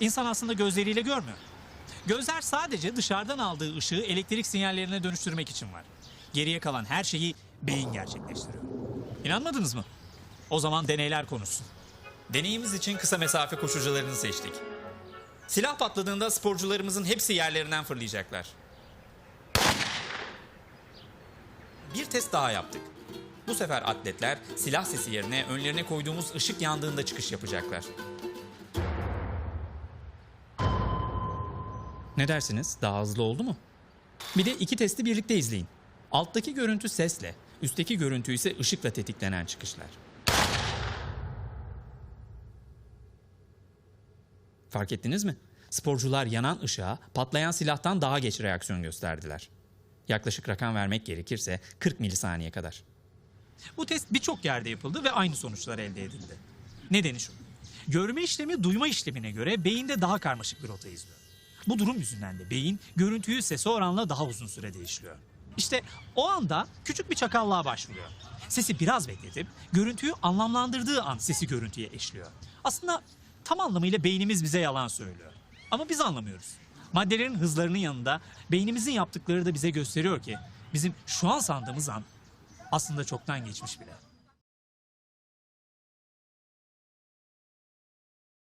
İnsan aslında gözleriyle görmüyor. Gözler sadece dışarıdan aldığı ışığı elektrik sinyallerine dönüştürmek için var. Geriye kalan her şeyi beyin gerçekleştiriyor. İnanmadınız mı? O zaman deneyler konuşsun. Deneyimiz için kısa mesafe koşucularını seçtik. Silah patladığında sporcularımızın hepsi yerlerinden fırlayacaklar. Bir test daha yaptık. Bu sefer atletler silah sesi yerine önlerine koyduğumuz ışık yandığında çıkış yapacaklar. Ne dersiniz? Daha hızlı oldu mu? Bir de iki testi birlikte izleyin. Alttaki görüntü sesle, üstteki görüntü ise ışıkla tetiklenen çıkışlar. Fark ettiniz mi? Sporcular yanan ışığa patlayan silahtan daha geç reaksiyon gösterdiler. Yaklaşık rakam vermek gerekirse 40 milisaniye kadar. Bu test birçok yerde yapıldı ve aynı sonuçlar elde edildi. Nedeni şu. Görme işlemi duyma işlemine göre beyinde daha karmaşık bir rota izliyor. Bu durum yüzünden de beyin görüntüyü sese oranla daha uzun sürede işliyor. İşte o anda küçük bir çakallığa başvuruyor. Sesi biraz bekletip görüntüyü anlamlandırdığı an sesi görüntüye eşliyor. Aslında tam anlamıyla beynimiz bize yalan söylüyor. Ama biz anlamıyoruz. Maddelerin hızlarının yanında beynimizin yaptıkları da bize gösteriyor ki bizim şu an sandığımız an aslında çoktan geçmiş bile.